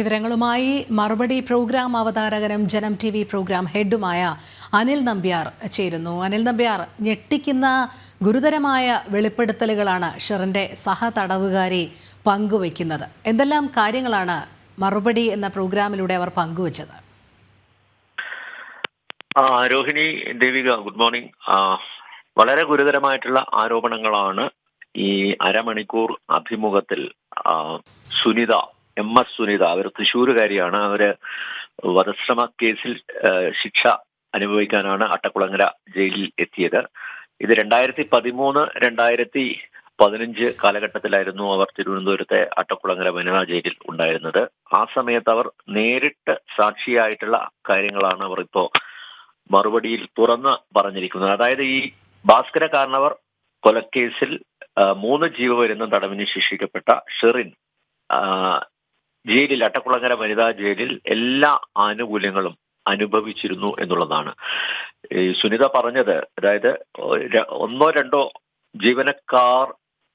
വിവരങ്ങളുമായി മറുപടി പ്രോഗ്രാം അവതാരകനും ജനം ടി വി പ്രോഗ്രാം ഹെഡുമായ അനിൽ നമ്പ്യാർ ചേരുന്നു. അനിൽ നമ്പ്യാർ ഞെട്ടിക്കുന്ന ഗുരുതരമായ വെളിപ്പെടുത്തലുകളാണ് ഷെറിന്റെ സഹതടവുകാരി പങ്കുവയ്ക്കുന്നത്. എന്തെല്ലാം കാര്യങ്ങളാണ് മറുപടി എന്ന പ്രോഗ്രാമിലൂടെ അവർ പങ്കുവച്ചത്? Rohini Devika good morning. വളരെ ഗുരുതരമായിട്ടുള്ള ആരോപണങ്ങളാണ് ഈ അരമണിക്കൂർ അഭിമുഖത്തിൽ സുനിത എം എസ് സുനിത അവർ തൃശ്ശൂരുകാരിയാണ്. അവർ വധശ്രമ കേസിൽ ശിക്ഷ അനുഭവിക്കാനാണ് അട്ടക്കുളങ്ങര ജയിലിൽ എത്തിയത്. ഇത് രണ്ടായിരത്തി പതിമൂന്ന് രണ്ടായിരത്തി പതിനഞ്ച് കാലഘട്ടത്തിലായിരുന്നു അവർ തിരുവനന്തപുരത്തെ അട്ടക്കുളങ്ങര വനിതാ ജയിലിൽ ഉണ്ടായിരുന്നത്. ആ സമയത്ത് അവർ നേരിട്ട് സാക്ഷിയായിട്ടുള്ള കാര്യങ്ങളാണ് അവർ ഇപ്പോ മറുപടിയിൽ തുറന്ന് പറഞ്ഞിരിക്കുന്നത്. അതായത് ഈ ഭാസ്കര കാരണവർ കൊലക്കേസിൽ മൂന്ന് ജീവപര്യന്തം തടവിന് ശിക്ഷിക്കപ്പെട്ട ഷെറിൻ ജയിലിൽ അട്ടക്കുളങ്ങര വനിതാ ജയിലിൽ എല്ലാ ആനുകൂല്യങ്ങളും അനുഭവിച്ചിരുന്നു എന്നുള്ളതാണ്. ഈ സുനിത പറഞ്ഞത് അതായത് ഒന്നോ രണ്ടോ ജീവനക്കാർ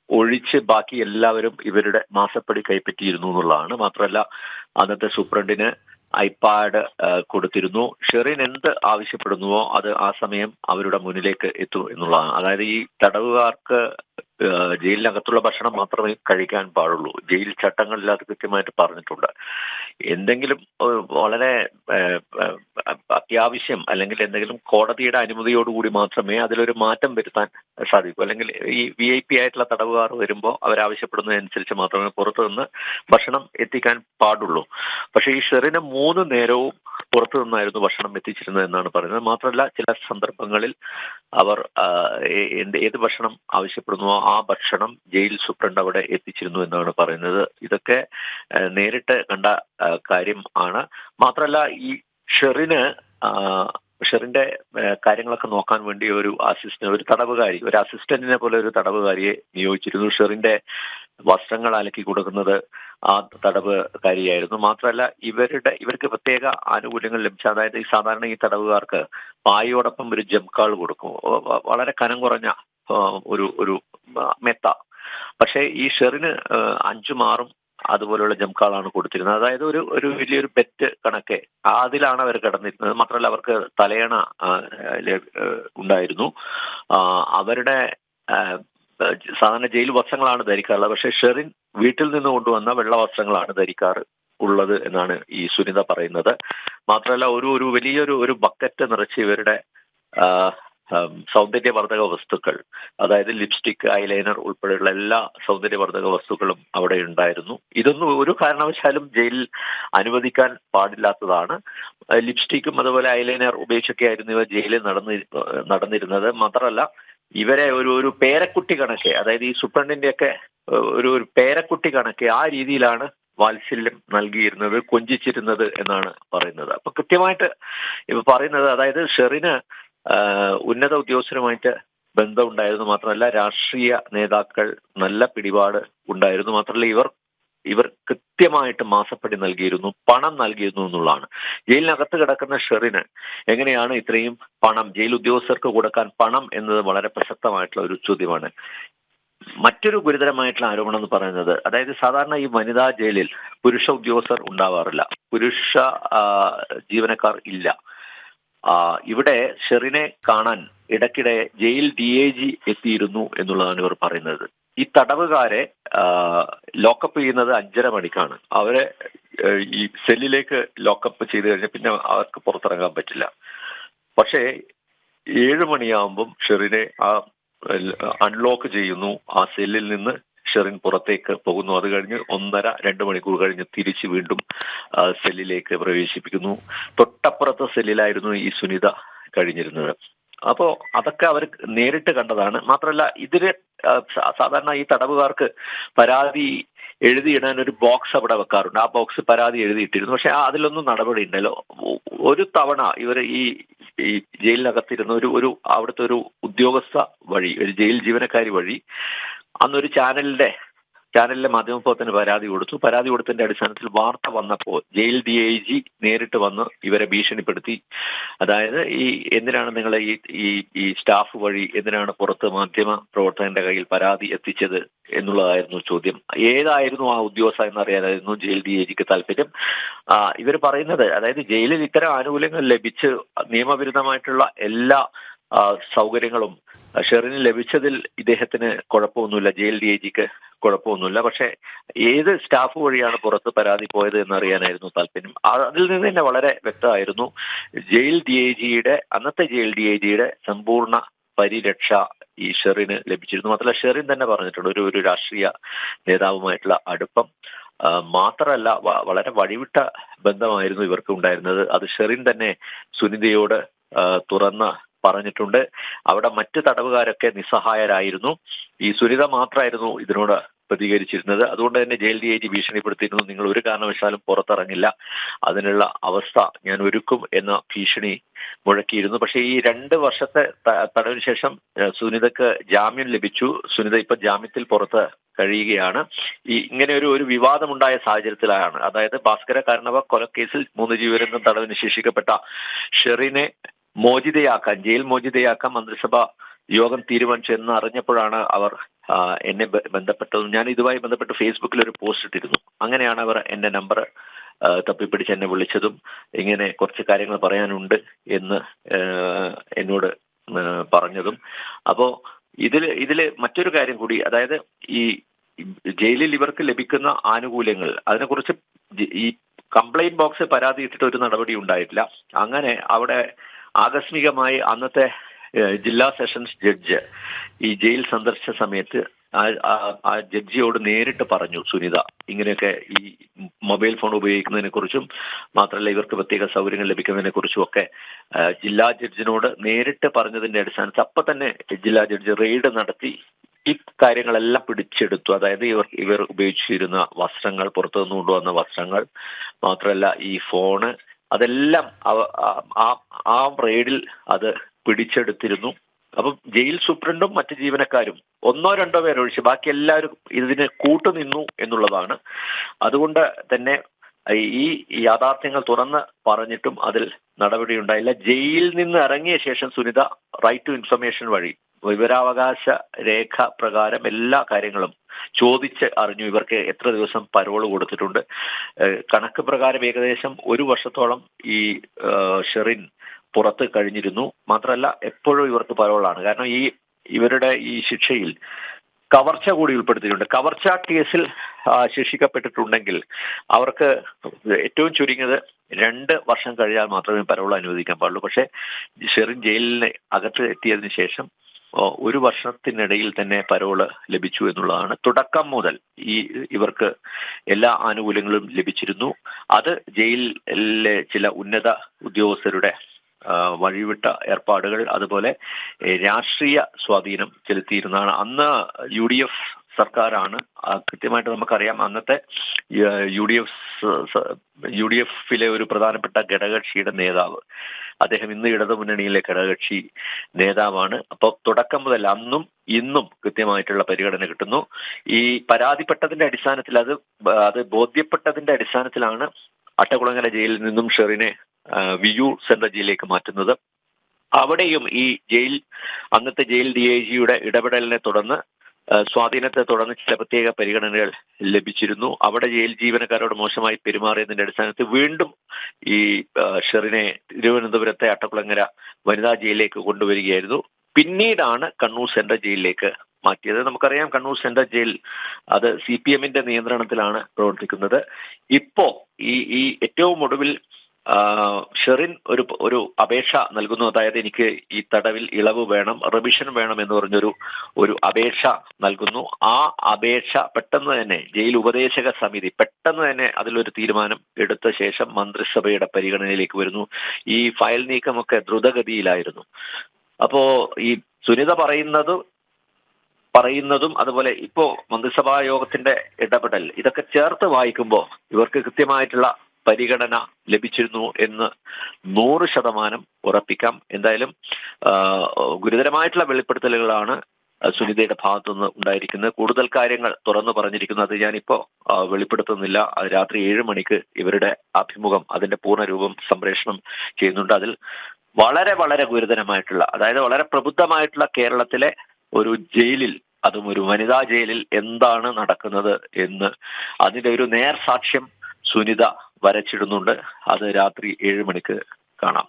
ഒഴിച്ച് ബാക്കി എല്ലാവരും ഇവരുടെ മാസപ്പടി കൈപ്പറ്റിയിരുന്നു എന്നുള്ളതാണ്. മാത്രമല്ല അന്നത്തെ സൂപ്രണ്ടിന് ഐപാഡ് കൊടുത്തിരുന്നു. ഷെറിൻ എന്ത് ആവശ്യപ്പെടുന്നുവോ അത് ആ സമയം അവരുടെ മുന്നിലേക്ക് എത്തും എന്നുള്ളതാണ്. അതായത് ഈ തടവുകാർക്ക് ജയിലിനകത്തുള്ള ഭക്ഷണം മാത്രമേ കഴിക്കാൻ പാടുള്ളൂ. ജയിൽ ചട്ടങ്ങളിൽ അത് കൃത്യമായിട്ട് പറഞ്ഞിട്ടുണ്ട്. എന്തെങ്കിലും വളരെ അത്യാവശ്യം അല്ലെങ്കിൽ എന്തെങ്കിലും കോടതിയുടെ അനുമതിയോടുകൂടി മാത്രമേ അതിലൊരു മാറ്റം വരുത്താൻ സാധിക്കൂ. അല്ലെങ്കിൽ ഈ വി ഐ പി ആയിട്ടുള്ള തടവുകാർ വരുമ്പോൾ അവരാവശ്യപ്പെടുന്നതനുസരിച്ച് മാത്രമേ പുറത്തു നിന്ന് ഭക്ഷണം എത്തിക്കാൻ പാടുള്ളൂ. പക്ഷേ ഈ ഷെറിന് മൂന്ന് നേരവും പുറത്തു നിന്നായിരുന്നു ഭക്ഷണം എത്തിച്ചിരുന്നത് എന്നാണ് പറയുന്നത്. മാത്രമല്ല ചില സന്ദർഭങ്ങളിൽ അവർ എന്ത് ഏത് ഭക്ഷണം ആവശ്യപ്പെടുന്നുവോ ആ ഭക്ഷണം ജയിൽ സൂപ്രണ്ട് അവിടെ എത്തിച്ചിരുന്നു എന്നാണ് പറയുന്നത്. ഇതൊക്കെ നേരിട്ട് കണ്ട കാര്യം ആണ്. മാത്രമല്ല ഈ ഷെറിന് ഷെറിന്റെ കാര്യങ്ങളൊക്കെ നോക്കാൻ വേണ്ടി ഒരു അസിസ്റ്റന്റ് ഒരു തടവുകാരി ഒരു അസിസ്റ്റന്റിനെ പോലെ ഒരു തടവുകാരിയെ നിയോഗിച്ചിരുന്നു. ഷെറിന്റെ വസ്ത്രങ്ങൾ അലക്കി കൊടുക്കുന്നത് ആ തടവുകാരിയായിരുന്നു. മാത്രമല്ല ഇവരുടെ ഇവർക്ക് പ്രത്യേക ആനുകൂല്യങ്ങൾ ലഭിച്ച അതായത് ഈ സാധാരണ ഈ തടവുകാർക്ക് പായയോടൊപ്പം ഒരു ജംകാൾ കൊടുക്കും. വളരെ കനം കുറഞ്ഞ ഒരു ഒരു മെത്ത. പക്ഷേ ഈ ഷെറിന് അഞ്ചു ആറും അതുപോലെയുള്ള ജംകാളാണ് കൊടുത്തിരുന്നത്. അതായത് ഒരു ഒരു വലിയൊരു ബെറ്റ് കണക്കെ അതിലാണ് അവർ കിടന്നിരുന്നത്. മാത്രമല്ല അവർക്ക് തലയണ ഉണ്ടായിരുന്നു. അവരുടെ സാധാരണ ജയിൽ വസ്ത്രങ്ങളാണ് ധരിക്കാറുള്ളത്. പക്ഷേ ഷെറിൻ വീട്ടിൽ നിന്ന് കൊണ്ടുവന്ന വെള്ള വസ്ത്രങ്ങളാണ് ധരിക്കാറ് ഉള്ളത് എന്നാണ് ഈ സുനിത പറയുന്നത്. മാത്രമല്ല ഒരു ഒരു വലിയൊരു ഒരു ബക്കറ്റ് നിറച്ച് ഇവരുടെ സൗന്ദര്യവർദ്ധക വസ്തുക്കൾ അതായത് ലിപ്സ്റ്റിക് ഐലൈനർ ഉൾപ്പെടെയുള്ള എല്ലാ സൗന്ദര്യവർദ്ധക വസ്തുക്കളും അവിടെ ഉണ്ടായിരുന്നു. ഇതൊന്നും ഒരു കാരണവശാലും ജയിലിൽ അനുവദിക്കാൻ പാടില്ലാത്തതാണ്. ലിപ്സ്റ്റിക്കും അതുപോലെ ഐലൈനർ ഉപയോഗിച്ചൊക്കെ ആയിരുന്നു ഇവ ജയിലിൽ നടന്നി നടന്നിരുന്നത്. മാത്രമല്ല ഇവരെ ഒരു ഒരു പേരക്കുട്ടി കണക്കെ അതായത് ഈ സൂപ്രണ്ടിന്റെ ഒക്കെ ഒരു ഒരു പേരക്കുട്ടി കണക്കെ ആ രീതിയിലാണ് വാത്സല്യം നൽകിയിരുന്നത് കൊഞ്ചിച്ചിരുന്നത് എന്നാണ് പറയുന്നത്. അപ്പൊ കൃത്യമായിട്ട് ഇപ്പൊ പറയുന്നത് അതായത് ഷെറിന് ഉന്നത ഉദ്യോഗസ്ഥരുമായിട്ട് ബന്ധമുണ്ടായിരുന്നു മാത്രമല്ല രാഷ്ട്രീയ നേതാക്കൾ നല്ല പിടിപാട് ഉണ്ടായിരുന്നു മാത്രമല്ല ഇവർ ഇവർ കൃത്യമായിട്ട് മാസപ്പടി നൽകിയിരുന്നു പണം നൽകിയിരുന്നു എന്നുള്ളതാണ്. ജയിലിനകത്ത് കിടക്കുന്ന ഷെറിന് എങ്ങനെയാണ് ഇത്രയും പണം ജയിൽ ഉദ്യോഗസ്ഥർക്ക് കൊടുക്കാൻ പണം എന്നത് വളരെ പ്രസക്തമായിട്ടുള്ള ഒരു ചോദ്യമാണ്. മറ്റൊരു ഗുരുതരമായിട്ടുള്ള ആരോപണം എന്ന് പറയുന്നത് അതായത് സാധാരണ ഈ വനിതാ ജയിലിൽ പുരുഷ ഉദ്യോഗസ്ഥർ ഉണ്ടാവാറില്ല. പുരുഷ ജീവനക്കാർ ഇല്ല. ഇവിടെ ഷെറിനെ കാണാൻ ഇടയ്ക്കിടെ ജയിൽ ഡി എ ജി എത്തിയിരുന്നു എന്നുള്ളതാണ് ഇവർ പറയുന്നത്. ഈ തടവുകാരെ ലോക്കപ്പ് ചെയ്യുന്നത് അഞ്ചര മണിക്കാണ്. അവരെ ഈ സെല്ലിലേക്ക് ലോക്കപ്പ് ചെയ്ത് കഴിഞ്ഞാൽ പിന്നെ അവർക്ക് പുറത്തിറങ്ങാൻ പറ്റില്ല. പക്ഷേ ഏഴ് മണിയാകുമ്പം ഷെറിനെ ആ അൺലോക്ക് ചെയ്യുന്നു. ആ സെല്ലിൽ നിന്ന് ഷെറിൻ പുറത്തേക്ക് പോകുന്നു. അത് കഴിഞ്ഞ് ഒന്നര രണ്ട് മണിക്കൂർ കഴിഞ്ഞ് തിരിച്ച് വീണ്ടും സെല്ലിലേക്ക് പ്രവേശിപ്പിക്കുന്നു. തൊട്ടപ്പുറത്തെ സെല്ലിലായിരുന്നു ഈ സുനിത കഴിഞ്ഞിരുന്നത്. അപ്പോ അതൊക്കെ അവർ നേരിട്ട് കണ്ടതാണ്. മാത്രമല്ല ഇതിന് സാധാരണ ഈ തടവുകാർക്ക് പരാതി എഴുതിയിടാൻ ഒരു ബോക്സ് അവിടെ വെക്കാറുണ്ട്. ആ ബോക്സ് പരാതി എഴുതിയിട്ടിരുന്നു. പക്ഷെ അതിലൊന്നും നടപടി ഉണ്ടല്ലോ ഒരു തവണ ഇവർ ഈ ഈ ജയിലിനകത്തിരുന്ന ഒരു ഒരു അവിടുത്തെ ഒരു ഉദ്യോഗസ്ഥ വഴി ഒരു ജയിൽ ജീവനക്കാരി വഴി അന്നൊരു ചാനലിന്റെ ചാനലിലെ മാധ്യമപ്രവർത്തന പരാതി കൊടുത്തു. പരാതി കൊടുത്തതിന്റെ അടിസ്ഥാനത്തിൽ വാർത്ത വന്നപ്പോൾ ജയിൽ ഡി ഐ ജി നേരിട്ട് വന്ന് ഇവരെ ഭീഷണിപ്പെടുത്തി. അതായത് ഈ എന്തിനാണ് നിങ്ങളെ ഈ ഈ സ്റ്റാഫ് വഴി എന്തിനാണ് പുറത്ത് മാധ്യമ പ്രവർത്തകന്റെ കയ്യിൽ പരാതി എത്തിച്ചത് എന്നുള്ളതായിരുന്നു ചോദ്യം. ഏതായിരുന്നു ആ ഉദ്യോഗസ്ഥ എന്നറിയാനായിരുന്നു ജയിൽ ഡി ഐ ജിക്ക് താല്പര്യം ഇവർ പറയുന്നത് അതായത് ജയിലിൽ ഇത്തരം ആനുകൂല്യങ്ങൾ ലഭിച്ച് നിയമവിരുദ്ധമായിട്ടുള്ള എല്ലാ സൗകര്യങ്ങളും ഷെറിന് ലഭിച്ചതിൽ ഇദ്ദേഹത്തിന് കുഴപ്പമൊന്നുമില്ല. ജയിൽ ഡി ഐ ജിക്ക് കുഴപ്പമൊന്നുമില്ല. പക്ഷെ ഏത് സ്റ്റാഫ് വഴിയാണ് പുറത്ത് പരാതി പോയത് എന്നറിയാനായിരുന്നു താല്പര്യം. അതിൽ നിന്ന് തന്നെ വളരെ വ്യക്തമായിരുന്നു. ജയിൽ ഡി ഐ ജിയുടെ അന്നത്തെ ജയിൽ ഡി ഐ ജിയുടെ സമ്പൂർണ പരിരക്ഷ ഈ ഷെറിന് ലഭിച്ചിരുന്നു. മാത്രമല്ല ഷെറിൻ തന്നെ പറഞ്ഞിട്ടുണ്ട് ഒരു ഒരു രാഷ്ട്രീയ നേതാവുമായിട്ടുള്ള അടുപ്പം. മാത്രമല്ല വളരെ വഴിവിട്ട ബന്ധമായിരുന്നു ഇവർക്ക് ഉണ്ടായിരുന്നത്. അത് ഷെറിൻ തന്നെ സുനിതയോട് തുറന്ന് പറഞ്ഞിട്ടുണ്ട്. അവിടെ മറ്റ് തടവുകാരൊക്കെ നിസ്സഹായരായിരുന്നു. ഈ സുനിത മാത്രമായിരുന്നു ഇതിനോട് പ്രതികരിച്ചിരുന്നത്. അതുകൊണ്ട് തന്നെ ജയിൽ ഡി ഐ ജി ഭീഷണിപ്പെടുത്തിയിരുന്നു. നിങ്ങൾ ഒരു കാരണവശാലും പുറത്തിറങ്ങില്ല. അതിനുള്ള അവസ്ഥ ഞാൻ ഒരുക്കും എന്ന ഭീഷണി മുഴക്കിയിരുന്നു. പക്ഷേ ഈ രണ്ട് വർഷത്തെ തടവിന് ശേഷം സുനിതക്ക് ജാമ്യം ലഭിച്ചു. സുനിത ഇപ്പൊ ജാമ്യത്തിൽ പുറത്ത് കഴിയുകയാണ്. ഈ ഇങ്ങനെ ഒരു ഒരു വിവാദമുണ്ടായ സാഹചര്യത്തിലാണ്. അതായത് ഭാസ്കര കാരണവ കൊലക്കേസിൽ മൂന്ന് ജീവരംഗം തടവിന് ശേഷിക്കപ്പെട്ട ഷെറിനെ മോചിതയാക്കാൻ ജയിൽ മോചിതയാക്കാൻ മന്ത്രിസഭ യോഗം തീരുമാനിച്ചു എന്ന് അറിഞ്ഞപ്പോഴാണ് അവർ എന്നെ ബന്ധപ്പെട്ടത് ഞാൻ ഇതുമായി ബന്ധപ്പെട്ട് ഫേസ്ബുക്കിൽ ഒരു പോസ്റ്റ് ഇട്ടിരുന്നു. അങ്ങനെയാണ് അവർ എന്റെ നമ്പർ തപ്പിപ്പിടിച്ച് എന്നെ വിളിച്ചതും ഇങ്ങനെ കുറച്ച് കാര്യങ്ങൾ പറയാനുണ്ട് എന്ന് എന്നോട് പറഞ്ഞതും. അപ്പോ ഇതിൽ ഇതിൽ മറ്റൊരു കാര്യം കൂടി അതായത് ഈ ജയിലിൽ ഇവർക്ക് ലഭിക്കുന്ന ആനുകൂല്യങ്ങൾ അതിനെക്കുറിച്ച് ഈ കംപ്ലൈന്റ് ബോക്സ് പരാതി ഇട്ടിട്ട് ഒരു നടപടി ഉണ്ടായിട്ടില്ല. അങ്ങനെ അവിടെ ആകസ്മികമായി അന്നത്തെ ജില്ലാ സെഷൻസ് ജഡ്ജ് ഈ ജയിൽ സന്ദർശിച്ച സമയത്ത് ആ- ജഡ്ജിയോട് നേരിട്ട് പറഞ്ഞു സുനിത ഇങ്ങനെയൊക്കെ ഈ മൊബൈൽ ഫോൺ ഉപയോഗിക്കുന്നതിനെ കുറിച്ചും മാത്രമല്ല ഇവർക്ക് പ്രത്യേക സൗകര്യങ്ങൾ ലഭിക്കുന്നതിനെ കുറിച്ചും ഒക്കെ ജില്ലാ ജഡ്ജിനോട് നേരിട്ട് പറഞ്ഞതിന്റെ അടിസ്ഥാനത്തിൽ അപ്പൊ തന്നെ ജില്ലാ ജഡ്ജി റെയ്ഡ് നടത്തി ഈ കാര്യങ്ങളെല്ലാം പിടിച്ചെടുത്തു. അതായത് ഇവർ ഇവർ ഉപയോഗിച്ചിരുന്ന വസ്ത്രങ്ങൾ പുറത്തുനിന്ന് കൊണ്ടുവന്ന വസ്ത്രങ്ങൾ മാത്രമല്ല ഈ ഫോണ് അതെല്ലാം ആ- റെയ്ഡിൽ അത് പിടിച്ചെടുത്തിരുന്നു. അപ്പം ജയിൽ സൂപ്രണ്ടും മറ്റ് ജീവനക്കാരും ഒന്നോ രണ്ടോ പേരൊഴിച്ച് ബാക്കി എല്ലാവരും ഇതിന് കൂട്ടുനിന്നു എന്നുള്ളതാണ്. അതുകൊണ്ട് തന്നെ ഈ യാഥാർത്ഥ്യങ്ങൾ തുറന്ന് പറഞ്ഞിട്ടും അതിൽ നടപടി ഉണ്ടായില്ല ജയിലിൽ നിന്ന് ഇറങ്ങിയ ശേഷം സുനിത റൈറ്റ് ടു ഇൻഫർമേഷൻ വഴി വിവരാവകാശ രേഖ പ്രകാരം എല്ലാ കാര്യങ്ങളും ചോദിച്ച് അറിഞ്ഞു. ഇവർക്ക് എത്ര ദിവസം പരോൾ കൊടുത്തിട്ടുണ്ട്. കണക്ക് പ്രകാരം ഏകദേശം ഒരു വർഷത്തോളം ഈ ഷെറിൻ പുറത്ത് കഴിഞ്ഞിരുന്നു. മാത്രമല്ല എപ്പോഴും ഇവർക്ക് പരോളാണ് കാരണം ഈ ഇവരുടെ ഈ ശിക്ഷയിൽ കവർച്ച കൂടി ഉൾപ്പെടുത്തിയിട്ടുണ്ട്. കവർച്ച കേസിൽ ശിക്ഷിക്കപ്പെട്ടിട്ടുണ്ടെങ്കിൽ അവർക്ക് ഏറ്റവും ചുരുങ്ങിയത് രണ്ട് വർഷം കഴിയാൽ മാത്രമേ പരോൾ അനുവദിക്കാൻ പാടുള്ളൂ. പക്ഷേ ഷെറിൻ ജയിലിന് അകത്ത് എത്തിയതിനു ശേഷം ഒരു വർഷത്തിനിടയിൽ തന്നെ പരോൾ ലഭിച്ചു എന്നുള്ളതാണ്. തുടക്കം മുതൽ ഈ ഇവർക്ക് എല്ലാ ആനുകൂല്യങ്ങളും ലഭിച്ചിരുന്നു. അത് ജയിലിലെ ചില ഉന്നത ഉദ്യോഗസ്ഥരുടെ വഴിവിട്ട ഏർപ്പാടുകൾ അതുപോലെ രാഷ്ട്രീയ സ്വാധീനം ചെലുത്തിയിരുന്നതാണ്. അന്ന് യു ഡി എഫ് സർക്കാരാണ്. കൃത്യമായിട്ട് നമുക്കറിയാം അന്നത്തെ U D F U D എഫിലെ ഒരു പ്രധാനപ്പെട്ട ഘടകകക്ഷിയുടെ നേതാവ്. അദ്ദേഹം ഇന്ന് ഇടതുമുന്നണിയിലെ ഘടകകക്ഷി നേതാവാണ്. അപ്പോൾ തുടക്കം മുതൽ അന്നും ഇന്നും കൃത്യമായിട്ടുള്ള പരിഗണന കിട്ടുന്നു. ഈ പരാതിപ്പെട്ടതിന്റെ അടിസ്ഥാനത്തിൽ അത് അത് ബോധ്യപ്പെട്ടതിന്റെ അടിസ്ഥാനത്തിലാണ് അട്ടകുളങ്ങര ജയിലിൽ നിന്നും ഷെറിനെ വിയു സെൻട്രൽ ജയിലിലേക്ക് മാറ്റുന്നത്. അവിടെയും ഈ ജയിൽ അന്നത്തെ ജയിൽ ഡി ഐ ജിയുടെ ഇടപെടലിനെ തുടർന്ന് സ്വാധീനത്തെ തുടർന്ന് ചില പ്രത്യേക പരിഗണനകൾ ലഭിച്ചിരുന്നു. അവിടെ ജയിൽ ജീവനക്കാരോട് മോശമായി പെരുമാറിയതിന്റെ അടിസ്ഥാനത്തിൽ വീണ്ടും ഈ ഷെറിനെ തിരുവനന്തപുരത്തെ അട്ടക്കുളങ്ങര വനിതാ ജയിലിലേക്ക് കൊണ്ടുവരികയായിരുന്നു. പിന്നീടാണ് കണ്ണൂർ സെൻട്രൽ ജയിലിലേക്ക് മാറ്റിയത്. നമുക്കറിയാം കണ്ണൂർ സെൻട്രൽ ജയിൽ അത് സി പി എമ്മിന്റെ നിയന്ത്രണത്തിലാണ് പ്രവർത്തിക്കുന്നത്. ഇപ്പോ ഈ ഈ ഏറ്റവും ഒടുവിൽ ഷെറിൻ ഒരു ഒരു അപേക്ഷ നൽകുന്നു. അതായത് എനിക്ക് ഈ തടവിൽ ഇളവ് വേണം റിവിഷൻ വേണം എന്ന് പറഞ്ഞൊരു ഒരു അപേക്ഷ നൽകുന്നു. ആ അപേക്ഷ പെട്ടെന്ന് തന്നെ ജയിൽ ഉപദേശക സമിതി പെട്ടെന്ന് തന്നെ അതിലൊരു തീരുമാനം എടുത്ത ശേഷം മന്ത്രിസഭയുടെ പരിഗണനയിലേക്ക് വരുന്നു. ഈ ഫയൽ നീക്കമൊക്കെ ദ്രുതഗതിയിലായിരുന്നു. അപ്പോ ഈ സുനിത പറയുന്നത് പറയുന്നതും അതുപോലെ ഇപ്പോ മന്ത്രിസഭാ യോഗത്തിന്റെ ഇടപെടൽ ഇതൊക്കെ ചേർത്ത് വായിക്കുമ്പോൾ ഇവർക്ക് കൃത്യമായിട്ടുള്ള പരിഗണന ലഭിച്ചിരുന്നു എന്ന് നൂറ് ശതമാനം ഉറപ്പിക്കാം. എന്തായാലും ഗുരുതരമായിട്ടുള്ള വെളിപ്പെടുത്തലുകളാണ് സുനിതയുടെ ഭാഗത്തുനിന്ന് ഉണ്ടായിരിക്കുന്നത്. കൂടുതൽ കാര്യങ്ങൾ തുറന്നു പറഞ്ഞിരിക്കുന്നത് ഞാനിപ്പോ വെളിപ്പെടുത്തുന്നില്ല. രാത്രി ഏഴ് മണിക്ക് ഇവരുടെ അഭിമുഖം അതിന്റെ പൂർണരൂപം സംപ്രേഷണം ചെയ്യുന്നുണ്ട്. അതിൽ വളരെ വളരെ ഗുരുതരമായിട്ടുള്ള അതായത് വളരെ പ്രബുദ്ധമായിട്ടുള്ള കേരളത്തിലെ ഒരു ജയിലിൽ അതും ഒരു വനിതാ ജയിലിൽ എന്താണ് നടക്കുന്നത് എന്ന് അതിന്റെ ഒരു നേർ സാക്ഷ്യം സുനിത വരച്ചിടുന്നുണ്ട്. അത് രാത്രി ഏഴ് മണിക്ക് കാണാം.